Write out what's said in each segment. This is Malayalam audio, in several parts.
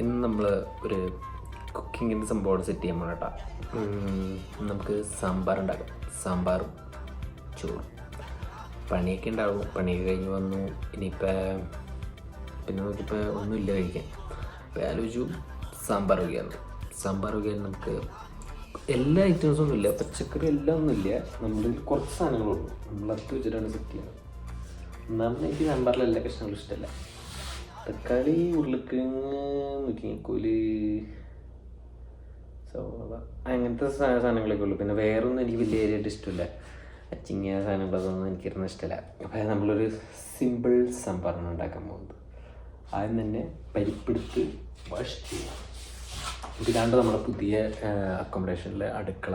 ഇന്ന് നമ്മൾ ഒരു കുക്കിങ്ങിന്റെ സംഭവമാണ് സെറ്റ് ചെയ്യാൻ പോകണം കേട്ടോ. നമുക്ക് സാമ്പാർ ഉണ്ടാക്കാം സാമ്പാറും ചോറും. പണിയൊക്കെ ഉണ്ടാവും. പണിയൊക്കെ കഴിഞ്ഞ് വന്നു. ഇനിയിപ്പോൾ പിന്നെ നോക്കിയപ്പോൾ ഒന്നുമില്ല കഴിക്കാൻ. അപ്പോൾ ആലോചിച്ചു സാമ്പാർ വയ്ക്കാന്ന്. സാമ്പാർ വയ്ക്കാൻ നമുക്ക് എല്ലാ ഐറ്റംസും ഒന്നുമില്ല പച്ചക്കറി എല്ലാം ഒന്നുമില്ല നമ്മളിൽ കുറച്ച് സാധനങ്ങളുള്ളൂ നമ്മൾ അത് വെച്ചിട്ടാണ് സെറ്റ് ചെയ്യുന്നത് ഒന്നാമത് എനിക്ക് സാമ്പാറിൽ എല്ലാ കഷ്ണങ്ങളും ഇഷ്ടമല്ല തക്കാളി ഉരുളക്കിഴങ്ങ് മുരിങ്ങക്കോൽ സവാള അങ്ങനത്തെ സാധനങ്ങളൊക്കെ ഉള്ളൂ. പിന്നെ വേറെ ഒന്നും എനിക്ക് വലിയ ഏരിയയായിട്ട് ഇഷ്ടമില്ല. അച്ചിങ്ങ സാധനങ്ങളൊന്നും എനിക്കിരുന്ന ഇഷ്ടമല്ല അപ്പോൾ നമ്മളൊരു സിമ്പിൾ സംഭരണം ഉണ്ടാക്കാൻ പോകുന്നത്. ആദ്യം തന്നെ പരിപ്പെടുത്ത് വാഷ് ചെയ്യാം ഇതാണ്ട് നമ്മുടെ പുതിയ അക്കോമഡേഷനിലെ അടുക്കള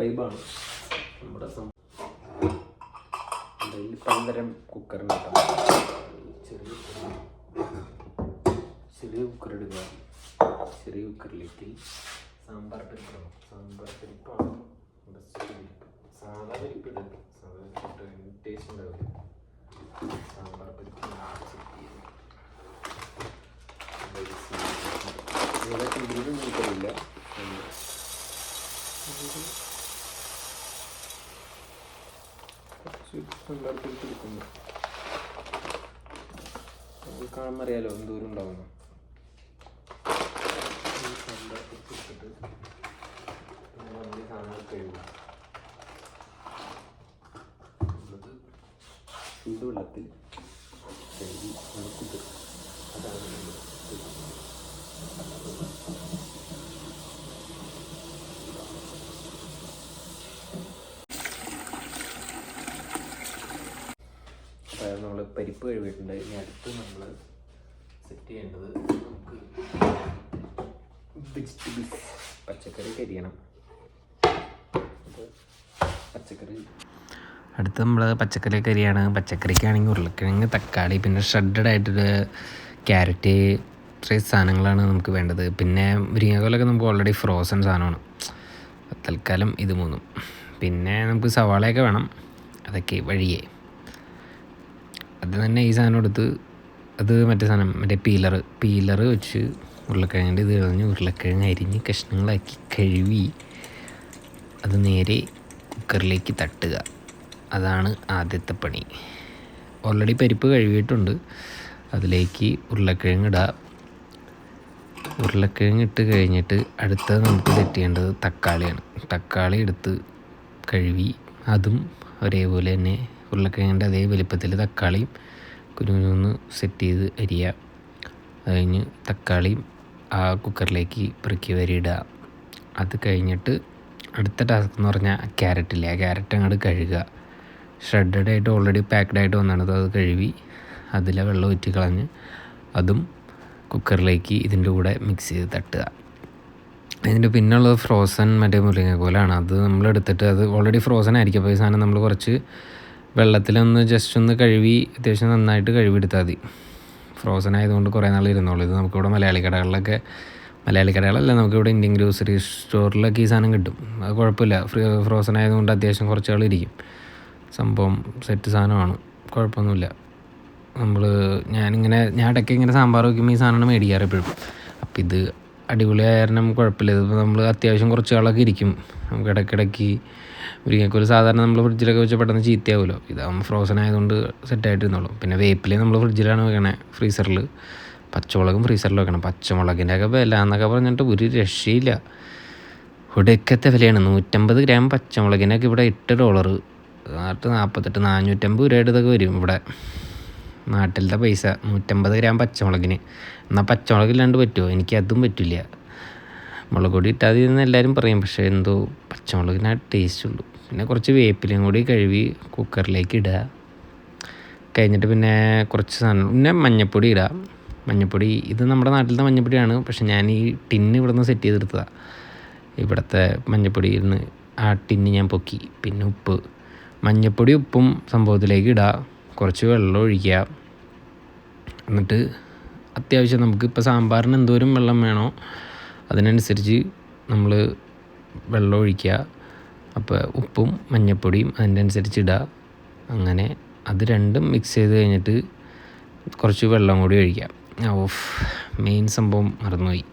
വൈബാണ് നമ്മുടെ പലതരം കുക്കറിന് ചെറിയ ചെറിയ കുക്കർ എടുക്കുക ചെറിയ കുക്കറിലേക്ക് സാമ്പാർ പരിപ്പാണ് സാമ്പാർ പരിപ്പാണ്. സാധാ പരിപ്പ് ഇടുക സാധാ പരിപ്പ് ടേസ്റ്റ് ഉണ്ടാവില്ല. സാമ്പാർ പരിപ്പ് കുറച്ച് സാമ്പാർ കാണുമ്പോൾ അറിയാലോ എന്തോരം ഉണ്ടാവുന്നു ഈ നമ്മൾ ചൂടുവെള്ളത്തിൽ കഴുകി നമ്മൾ അതാണ് നമ്മൾ പരിപ്പ് കഴുകിയിട്ടുണ്ട്. ഇനി അടുത്ത് നമ്മൾ സെറ്റ് ചെയ്യേണ്ടത് നമുക്ക് വെജിറ്റബിൾസ് പച്ചക്കറി കരിയണം. പച്ചക്കറി. അടുത്ത് നമ്മൾ പച്ചക്കറി കരിയാണ്. പച്ചക്കറിക്കാണെങ്കിൽ ഉരുളക്കിഴങ്ങ് തക്കാളി പിന്നെ ഷ്രെഡഡ് ആയിട്ടൊരു ക്യാരറ്റ് ഇത്രയും സാധനങ്ങളാണ് നമുക്ക് വേണ്ടത്. പിന്നെ മുരിങ്ങക്കോലൊക്കെ നമുക്ക് ഓൾറെഡി ഫ്രോസൺ സാധനമാണ്. തൽക്കാലം ഇത് മൂന്നും. പിന്നെ നമുക്ക് സവാളയൊക്കെ വേണം. അതൊക്കെ വഴിയേ. അത് തന്നെ ഈ സാധനം എടുത്ത് അത് മറ്റേ സാധനം മറ്റേ പീലർ പീലർ വെച്ച് ഉരുളക്കിഴങ്ങിന്റെ ഇത് കളഞ്ഞ് ഉരുളക്കിഴങ്ങ് അരിഞ്ഞ് കഷ്ണങ്ങളാക്കി കഴുകി അത് നേരെ കുക്കറിലേക്ക് തട്ടുക. അതാണ് ആദ്യത്തെ പണി. ഓൾറെഡി പരിപ്പ് കഴുകിയിട്ടുണ്ട്. അതിലേക്ക് ഉരുളക്കിഴങ്ങ് ഇടുക ഉരുളക്കിഴങ്ങ് ഇട്ട് കഴിഞ്ഞിട്ട് അടുത്തത് നമുക്ക് സെറ്റ് തക്കാളിയാണ്. തക്കാളി എടുത്ത് കഴുകി അതും ഒരേപോലെ തന്നെ ഉരുളക്കിഴങ്ങിന്റെ അതേ വലിപ്പത്തിൽ തക്കാളിയും കുരുകുരുന്ന് സെറ്റ് ചെയ്ത് അരിയുക അത് കഴിഞ്ഞ് തക്കാളിയും ആ കുക്കറിലേക്ക് പെറുക്കി വരിയിടുക അത് കഴിഞ്ഞിട്ട് അടുത്ത ടാസ്ക് എന്ന് പറഞ്ഞാൽ ക്യാരറ്റില്ലേ ആ ക്യാരറ്റ് അങ്ങോട്ട് കഴുകുക. ഷ്രെഡഡ് ആയിട്ട് ഓൾറെഡി പാക്ക്ഡ് ആയിട്ട് വന്നാണ് അത് കഴുകി അതിലെ വെള്ളം ഊറ്റി കളഞ്ഞ് അതും കുക്കറിലേക്ക് ഇതിന്റെ കൂടെ മിക്സ് ചെയ്ത് തട്ടുക. അതിന്റെ പിന്നുള്ളത് ഫ്രോസൺ മറ്റേ മുരിങ്ങ കോലാണ്. അത് നമ്മൾ എടുത്തിട്ട് അത് ഓൾറെഡി ഫ്രോസൺ ആയിരിക്കും. അപ്പോൾ ഈ സാധനം നമ്മൾ കുറച്ച് വെള്ളത്തിലൊന്ന് ജസ്റ്റ് ഒന്ന് കഴുകി അത്യാവശ്യം നന്നായിട്ട് കഴുകിയെടുത്താൽ മതി. ഫ്രോസൺ ആയതുകൊണ്ട് കുറേ നാൾ ഇരുന്നോളൂ. ഇത് നമുക്കിവിടെ മലയാളി കടകളിലൊക്കെ മലയാളി കടകളല്ല നമുക്കിവിടെ ഇന്ത്യൻ ഗ്രോസറി സ്റ്റോറിലൊക്കെ ഈ സാധനം കിട്ടും. അത് കുഴപ്പമില്ല. ഫ്രീ ഫ്രോസൺ ആയതുകൊണ്ട് അത്യാവശ്യം കുറച്ച് ആൾ ഇരിക്കും. സംഭവം സെറ്റ് സാധനമാണ്. കുഴപ്പമൊന്നുമില്ല. നമ്മൾ ഞാനിങ്ങനെ ഞാൻ ഇടയ്ക്ക് ഇങ്ങനെ സാമ്പാർ വയ്ക്കുമ്പോൾ ഈ സാധനമാണ് മേടിക്കാറ് എപ്പോഴും. അപ്പോൾ ഇത് അടിപൊളിയായ കാരണം കുഴപ്പമില്ല. ഇതിപ്പോൾ നമ്മൾ അത്യാവശ്യം കുറച്ച് ആളൊക്കെ ഇരിക്കും. നമുക്ക് ഇടയ്ക്കിടയ്ക്ക് ഒരു സാധാരണ നമ്മൾ ഫ്രിഡ്ജിലൊക്കെ വെച്ച് പെട്ടെന്ന് ചീത്തയാവുമല്ലോ ഇതാകുമ്പോൾ ഫ്രോസൺ ആയതുകൊണ്ട് സെറ്റ് ഇരുന്നോളും പിന്നെ വേപ്പില നമ്മൾ ഫ്രിഡ്ജിലാണ് വെക്കണേ ഫ്രീസറിൽ പച്ചമുളകും ഫ്രീസറിൽ വെക്കണം. പച്ചമുളകിന്റെ ഒക്കെ വില എന്നൊക്കെ പറഞ്ഞിട്ട് ഒരു രക്ഷയില്ല. ഒടുക്കത്തെ വിലയാണ്. നൂറ്റമ്പത് ഗ്രാം പച്ചമുളകിനൊക്കെ ഇവിടെ എട്ട് ഡോളർ നാട്ട് നാൽപ്പത്തെട്ട് നാനൂറ്റമ്പത് രൂപയുടെ ഇതൊക്കെ വരും ഇവിടെ. നാട്ടിലത്തെ പൈസ നൂറ്റമ്പത് ഗ്രാം പച്ചമുളകിന്. എന്നാൽ പച്ചമുളകില്ലാണ്ട് പറ്റുമോ എനിക്ക് അതും പറ്റില്ല മുളക് പൊടി ഇട്ടാതി എന്ന് എല്ലാവരും പറയും പക്ഷേ എന്തോ പച്ചമുളകിന് ആ ടേസ്റ്റ് ഉള്ളൂ. പിന്നെ കുറച്ച് വേപ്പിലയും കൂടി കഴുകി കുക്കറിലേക്ക് ഇടുക കഴിഞ്ഞിട്ട് പിന്നെ കുറച്ച് സാധനം പിന്നെ മഞ്ഞപ്പൊടി ഇടുക മഞ്ഞപ്പൊടി ഇത് നമ്മുടെ നാട്ടിലത്തെ മഞ്ഞപ്പൊടിയാണ് പക്ഷെ ഞാൻ ഈ ടിന്ന് ഇവിടെ നിന്ന് സെറ്റ് ചെയ്തെടുത്തതാണ് ഇവിടുത്തെ മഞ്ഞപ്പൊടി ഇരുന്ന് ആ ടിന്ന് ഞാൻ പൊക്കി. പിന്നെ ഉപ്പ്. മഞ്ഞപ്പൊടി ഉപ്പും സംഭവത്തിലേക്ക് ഇടുക കുറച്ച് വെള്ളം ഒഴിക്കുക. എന്നിട്ട് അത്യാവശ്യം നമുക്ക് ഇപ്പോൾ സാമ്പാറിന് എന്തോരം വെള്ളം വേണോ അതിനനുസരിച്ച് നമ്മൾ വെള്ളം ഒഴിക്കുക. അപ്പോൾ ഉപ്പും മഞ്ഞപ്പൊടിയും അതിന്റെ അനുസരിച്ച് ഇടുക. അങ്ങനെ അത് രണ്ടും മിക്സ് ചെയ്ത് കഴിഞ്ഞിട്ട് കുറച്ച് വെള്ളം കൂടി ഒഴിക്കുക. ഓഫ് മെയിൻ സംഭവം മറന്നുപോയി.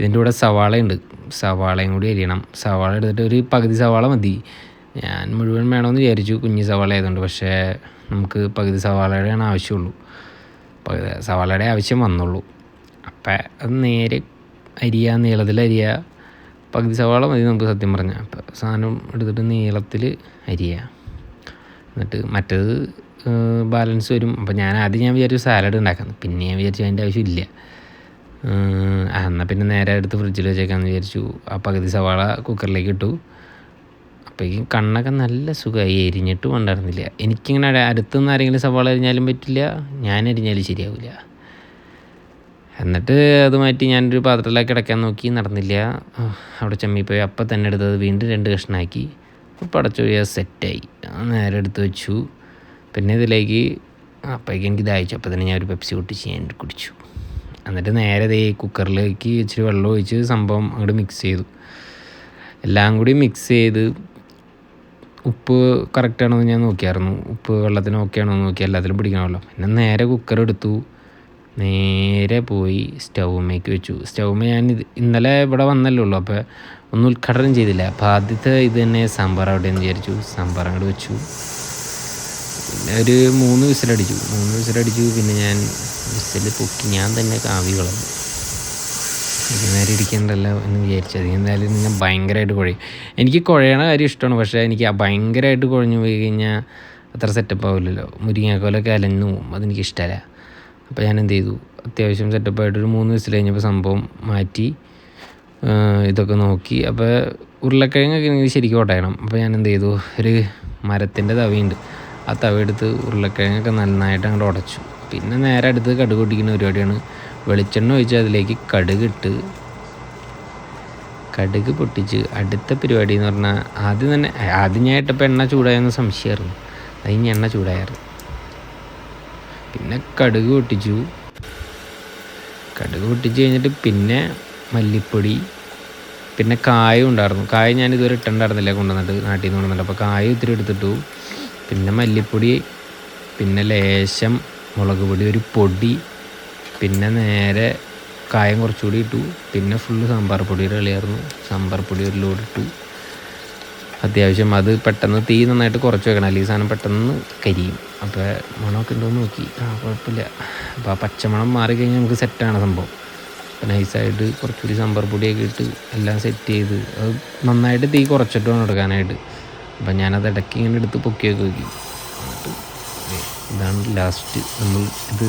ഇതിന്റെ കൂടെ സവാളയുണ്ട്. സവാളയും കൂടി അരിയണം. സവാള എടുത്തിട്ട് ഒരു പകുതി സവാള മതി. ഞാൻ മുഴുവൻ വേണമെന്ന് വിചാരിച്ചു. കുഞ്ഞ് സവാള ആയതുകൊണ്ട് പക്ഷേ നമുക്ക് പകുതി സവാളയുടെയാണ് ആവശ്യമുള്ളൂ. പകുതി സവാളയുടെ ആവശ്യം വന്നുള്ളൂ. അപ്പം അത് നേരെ അരിയ നീളത്തിൽ അരിയ. പകുതി സവാള മതി നമുക്ക് സത്യം പറഞ്ഞാൽ അപ്പം സാധനം എടുത്തിട്ട് നീളത്തിൽ അരിയ. എന്നിട്ട് മറ്റേത് ബാലൻസ് വരും. അപ്പം ഞാൻ ആദ്യം ഞാൻ വിചാരിച്ചു സാലഡ് ഉണ്ടാക്കാം. പിന്നെ ഞാൻ വിചാരിച്ചു അതിന്റെ ആവശ്യമില്ല എന്നാൽ പിന്നെ നേരെ എടുത്ത് ഫ്രിഡ്ജിൽ വെച്ചേക്കാമെന്ന് വിചാരിച്ചു. ആ പകുതി സവാള കുക്കറിലേക്ക് ഇട്ടു. അപ്പോഴേക്കും കണ്ണൊക്കെ നല്ല സുഖമായി. എരിഞ്ഞിട്ടും ഉണ്ടായിരുന്നില്ല. എനിക്കിങ്ങനെ അടുത്തു അടുത്തുനിന്ന് ആരെങ്കിലും സവാള എരിഞ്ഞാലും പറ്റില്ല. ഞാൻ എരിഞ്ഞാലും ശരിയാവില്ല. എന്നിട്ട് അത് മാറ്റി ഞാനൊരു പാത്രത്തിലേക്ക് കിടക്കാൻ നോക്കി. നടന്നില്ല. അവിടെ ചമ്മി പോയി അപ്പം തന്നെ എടുത്തത് വീണ്ടും രണ്ട് കഷ്ണാക്കി. അടച്ചു സെറ്റായി. നേരെ എടുത്ത് വെച്ചു. പിന്നെ ഇതിലേക്ക് അപ്പോഴേക്കും എനിക്ക് ദാഹിച്ചു. അപ്പോൾ തന്നെ ഞാൻ ഒരു പെപ്സി പൊട്ടിച്ച് ഞാൻ കുടിച്ചു. എന്നിട്ട് നേരെ ദേ കുക്കറിലേക്ക് ഇച്ചിരി വെള്ളം ഒഴിച്ച് സംഭവം അങ്ങോട്ട് മിക്സ് ചെയ്തു. എല്ലാം കൂടി മിക്സ് ചെയ്ത് ഉപ്പ് കറക്റ്റാണോ എന്ന് ഞാൻ നോക്കിയായിരുന്നു. ഉപ്പ് വെള്ളത്തിന് ഓക്കെ ആണോ എന്ന് നോക്കി എല്ലാത്തിലും പിടിക്കണമല്ലോ. പിന്നെ നേരെ കുക്കർ എടുത്തു. നേരെ പോയി സ്റ്റൗമേക്ക് വെച്ചു. സ്റ്റൗമേ ഞാൻ ഇത് ഇന്നലെ ഇവിടെ വന്നല്ലേ ഉള്ളൂ. അപ്പോൾ ഒന്നും ഉദ്ഘാടനം ചെയ്തില്ല. അപ്പോൾ ആദ്യത്തെ ഇത് തന്നെ സാമ്പാർ അവിടെ എന്ന് വിചാരിച്ചു. സാമ്പാർ അങ്ങോട്ട് വെച്ചു. പിന്നെ ഒരു മൂന്ന് വിസിലടിച്ചു. മൂന്ന് വിസിലടിച്ചു. പിന്നെ ഞാൻ വിസിൽ പൊക്കി. ഞാൻ തന്നെ കാവി കളഞ്ഞു. നേരെ ഇരിക്കേണ്ടല്ല എന്ന് വിചാരിച്ചത്. എന്തായാലും ഞാൻ ഭയങ്കരമായിട്ട് കുഴയും. എനിക്ക് കുഴയണ കാര്യം ഇഷ്ടമാണ്. പക്ഷേ എനിക്ക് ആ ഭയങ്കരമായിട്ട് കുഴഞ്ഞു പോയി കഴിഞ്ഞാൽ അത്ര സെറ്റപ്പ് ആവില്ലല്ലോ. മുരിങ്ങാക്കോലൊക്കെ അലഞ്ഞു പോകും അതെനിക്ക് ഇഷ്ടമല്ല അപ്പോൾ ഞാൻ എന്ത് ചെയ്തു? അത്യാവശ്യം സെറ്റപ്പായിട്ടൊരു മൂന്ന് വയസ്സിൽ കഴിഞ്ഞപ്പോൾ സംഭവം മാറ്റി ഇതൊക്കെ നോക്കി. അപ്പോൾ ഉരുളക്കിഴങ്ങൊക്കെ എനിക്ക് ശരിക്കും ഉടയണം അപ്പോൾ ഞാൻ എന്ത് ചെയ്തു? ഒരു മരത്തിന്റെ തവിയുണ്ട്. ആ തവ എടുത്ത് ഉരുളക്കിഴങ്ങൊക്കെ നന്നായിട്ട് അങ്ങോട്ട് ഉടച്ചു പിന്നെ നേരെ അടുത്ത് കടുകൊട്ടിക്കുന്ന പരിപാടിയാണ്. വെളിച്ചെണ്ണ ഒഴിച്ച് അതിലേക്ക് കടുക് ഇട്ട് കടുക് പൊട്ടിച്ച് അടുത്ത പരിപാടി എന്ന് പറഞ്ഞാൽ ആദ്യം തന്നെ ആദ്യം ഞാൻ ഇട്ടപ്പോൾ എണ്ണ ചൂടായെന്ന് സംശയമായിരുന്നു അത് കഴിഞ്ഞ് എണ്ണ ചൂടായിരുന്നു പിന്നെ കടുക് പൊട്ടിച്ചു. കടുക് പൊട്ടിച്ച് കഴിഞ്ഞിട്ട് പിന്നെ മല്ലിപ്പൊടി പിന്നെ കായും ഉണ്ടായിരുന്നു. കായ ഞാൻ ഇതുവരെ ഇട്ടുണ്ടായിരുന്നില്ല കൊണ്ടുവന്നിട്ട് നാട്ടിൽ നിന്ന് കൊണ്ടുവന്നിട്ട്. അപ്പോൾ കായ ഇത്തിരി എടുത്തിട്ടു. പിന്നെ മല്ലിപ്പൊടി പിന്നെ ലേശം മുളക് പൊടി ഒരു പൊടി പിന്നെ നേരെ കായം കുറച്ചുകൂടി ഇട്ടു. പിന്നെ ഫുള്ള് സാമ്പാർ പൊടിയുടെ കളിയായിരുന്നു സാമ്പാർ പൊടി ഒരു ലോഡ് ഇട്ടു. അത്യാവശ്യം അത് പെട്ടെന്ന് തീ നന്നായിട്ട് കുറച്ച് വെക്കണം. അല്ലെങ്കിൽ സാധനം പെട്ടെന്ന് കരിയും. അപ്പോൾ മണമൊക്കെ ഉണ്ടോയെന്ന് നോക്കി. ആ കുഴപ്പമില്ല. അപ്പോൾ ആ പച്ചമണം മാറിക്കഴിഞ്ഞാൽ നമുക്ക് സെറ്റാണ് സംഭവം. അപ്പോൾ നൈസായിട്ട് കുറച്ചുകൂടി സാമ്പാർ പൊടിയൊക്കെ ഇട്ട് എല്ലാം സെറ്റ് ചെയ്ത് അത് നന്നായിട്ട് തീ കുറച്ചിട്ട് വേണം എടുക്കാനായിട്ട്. അപ്പം ഞാനത് ഇടയ്ക്ക് ഇങ്ങനെ എടുത്ത് പൊക്കിയൊക്കെ വയ്ക്കും ഇതാണ് ലാസ്റ്റ് നമ്മൾ ഇത്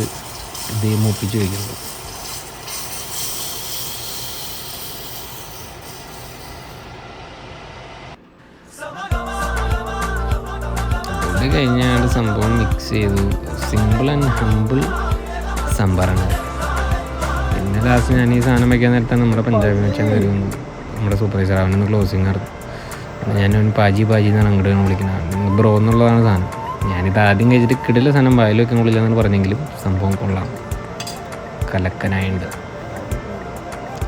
ഇത് മൂപ്പിച്ച് വയ്ക്കുന്നത് കഴിഞ്ഞാൽ സംഭവം മിക്സ് ചെയ്തു. സിമ്പിൾ ആൻഡ് ഹമ്പിൾ സംഭരണം പിന്നെ ലാസ്റ്റ് ഞാൻ ഈ സാധനം വയ്ക്കാൻ നേരത്താണ് നമ്മുടെ പഞ്ചാബി വെച്ചാൽ വരും. നമ്മുടെ സൂപ്പർവൈസർ അവനൊന്ന് ക്ലോസിങ് നടത്തും ഞാൻ പാജി പാജി എന്നാണ് അങ്ങോട്ട് വിളിക്കുന്നത്. ബ്രോ എന്നുള്ളതാണ് സാധനം. ഞാനിത് ആദ്യം കഴിച്ചിട്ട് കിടില സാധനം വായിൽ വെക്കാൻ കൊള്ളില്ലെന്നാണ് പറഞ്ഞെങ്കിലും സംഭവം കൊള്ളാം. കലക്കനായുണ്ട്.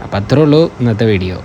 അപ്പം അത്രേ ഉള്ളൂ ഇന്നത്തെ വീഡിയോ